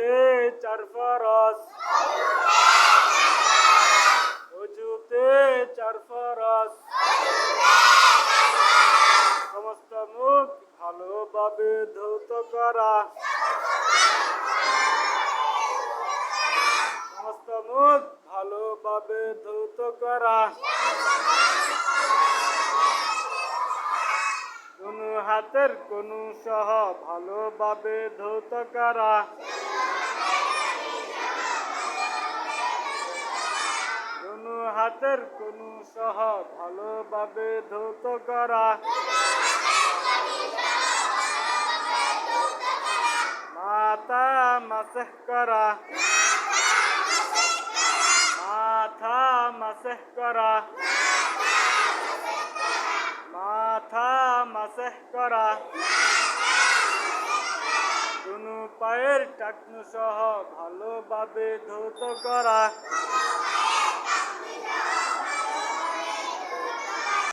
অজুতে চার ফরস। অজুতে চার ফরস। সমস্ত মুখ ভালোভাবে ধৌত করা। সমস্ত মুখ ভালোভাবে ধৌত করা। কোন হাতের কোন সহ ভালোভাবে ধৌত করা কোন হাতের কোন সহ ভালোভাবে ধৌত করা। মাথা মাসেহ করা। মাথা মাসেহ করা। মাথা মাসেহ করা। দুনু পায়ের টাকনু সহ ভালোভাবে ধৌত করা।